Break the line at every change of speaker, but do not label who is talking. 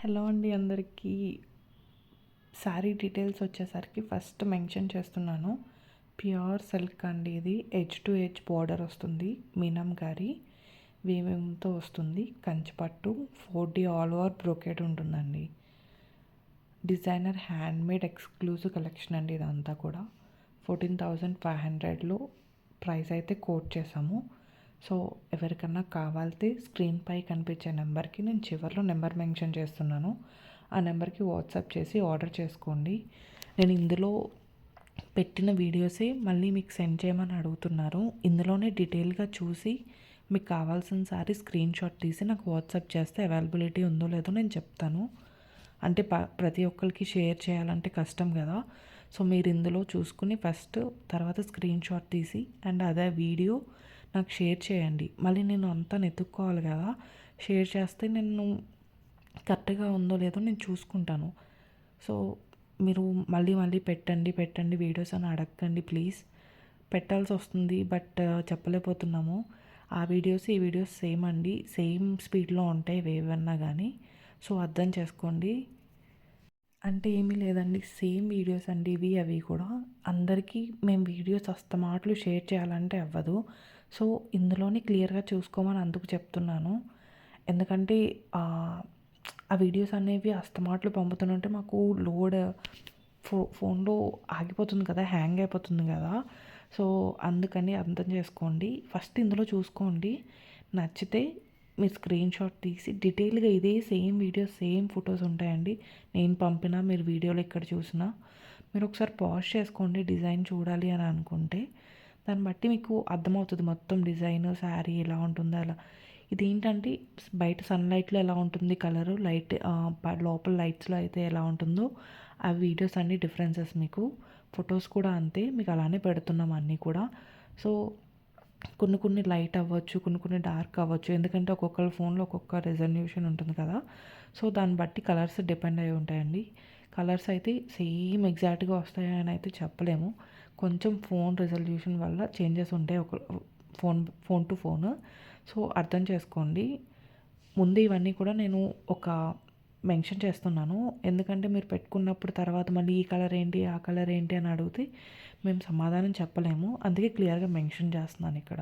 Hello అండి అందరికీ sari details వచ్చేసరికి ఫస్ట్ మెన్షన్ చేస్తున్నాను. ప్యూర్ సిల్క్ అండి ఇది. హెచ్ టు హెచ్ బార్డర్ వస్తుంది. మీనం గారి వీవింగ్తో వస్తుంది. కంచిపట్టు four D all over brocade ఉంటుందండి. డిజైనర్ హ్యాండ్మేడ్ ఎక్స్క్లూజివ్ కలెక్షన్ అండి ఇదంతా కూడా. ఫోర్టీన్ థౌజండ్ ఫైవ్ హండ్రెడ్లో ప్రైస్ అయితే కోట్ చేసాము. సో ఎవరికన్నా కావాలితే స్క్రీన్పై కనిపించే నెంబర్కి నేను చివరిలో నెంబర్ మెన్షన్ చేస్తున్నాను. ఆ నెంబర్కి వాట్సాప్ చేసి ఆర్డర్ చేసుకోండి. నేను ఇందులో పెట్టిన వీడియోసే మళ్ళీ మీకు సెండ్ చేయమని అడుగుతున్నారు. ఇందులోనే డీటెయిల్గా చూసి మీకు కావాల్సిన సారీ స్క్రీన్ షాట్ తీసి నాకు వాట్సాప్ చేస్తే అవైలబిలిటీ ఉందో లేదో నేను చెప్తాను. అంటే ప ప్రతి ఒక్కరికి షేర్ చేయాలంటే కష్టం కదా. సో మీరు ఇందులో చూసుకుని ఫస్ట్ తర్వాత స్క్రీన్ షాట్ తీసి అండ్ అదే వీడియో నాకు షేర్ చేయండి. మళ్ళీ నేను అంతా నెతుక్కోవాలి కదా. షేర్ చేస్తే నేను కరెక్ట్గా ఉందో లేదో నేను చూసుకుంటాను. సో మీరు మళ్ళీ మళ్ళీ పెట్టండి పెట్టండి. వీడియోస్ అని అడగండి ప్లీజ్. పెట్టాల్సి వస్తుంది. బట్ చెప్పలేకపోతున్నాము. ఆ వీడియోస్ ఈ వీడియోస్ సేమ్ అండి. సేమ్ స్పీడ్లో ఉంటాయి ఏవన్నా కానీ సో అర్థం చేసుకోండి. అంటే ఏమీ లేదండి. సేమ్ వీడియోస్ అండి ఇవి అవి కూడా. అందరికీ మేము వీడియోస్ అస్తమాటలు షేర్ చేయాలంటే అవ్వదు. సో ఇందులోనే క్లియర్గా చూసుకోమని అందుకు చెప్తున్నాను. ఎందుకంటే ఆ వీడియోస్ అనేవి అస్తమాట్లు పంపుతుంటే మాకు లోడ్ ఫో ఫోన్లో ఆగిపోతుంది కదా హ్యాంగ్ అయిపోతుంది కదా. సో అందుకని అర్థం చేసుకోండి. ఫస్ట్ ఇందులో చూసుకోండి. నచ్చితే మీరు స్క్రీన్ షాట్ తీసి డీటెయిల్గా ఇదే సేమ్ వీడియోస్ సేమ్ ఫొటోస్ ఉంటాయండి. నేను పంపినా మీరు వీడియోలో ఎక్కడ చూసినా. మీరు ఒకసారి పాజ్ చేసుకోండి డిజైన్ చూడాలి అని అనుకుంటే. దాన్ని బట్టి మీకు అర్థమవుతుంది మొత్తం డిజైన్ శారీ ఎలా ఉంటుందో అలా. ఇది ఏంటంటే బయట సన్లైట్లో ఎలా ఉంటుంది కలరు లైట్ లోపల లైట్స్లో అయితే ఎలా ఉంటుందో ఆ వీడియోస్ అన్ని డిఫరెన్సెస్ మీకు. ఫొటోస్ కూడా అంతే మీకు అలానే పెడుతున్నాం అన్నీ కూడా. సో కొన్ని కొన్ని లైట్ అవ్వచ్చు కొన్ని కొన్ని డార్క్ అవ్వచ్చు. ఎందుకంటే ఒక్కొక్కరి ఫోన్లో ఒక్కొక్క రెజల్యూషన్ ఉంటుంది కదా. సో దాన్ని బట్టి కలర్స్ డిపెండ్ అయి ఉంటాయండి. కలర్స్ అయితే సేమ్ ఎగ్జాక్ట్గా వస్తాయని అయితే చెప్పలేము. కొంచెం ఫోన్ రిజల్యూషన్ వల్ల చేంజెస్ ఉంటాయి ఒక phone phone to phone. So అర్థం చేసుకోండి. ముందు ఇవన్నీ కూడా నేను ఒక మెన్షన్ చేస్తున్నాను. ఎందుకంటే మీరు పెట్టుకున్నప్పుడు తర్వాత మళ్ళీ ఈ కలర్ ఏంటి ఆ కలర్ ఏంటి అని అడిగితే మేము సమాధానం చెప్పలేము. అందుకే క్లియర్గా మెన్షన్ చేస్తున్నాను ఇక్కడ.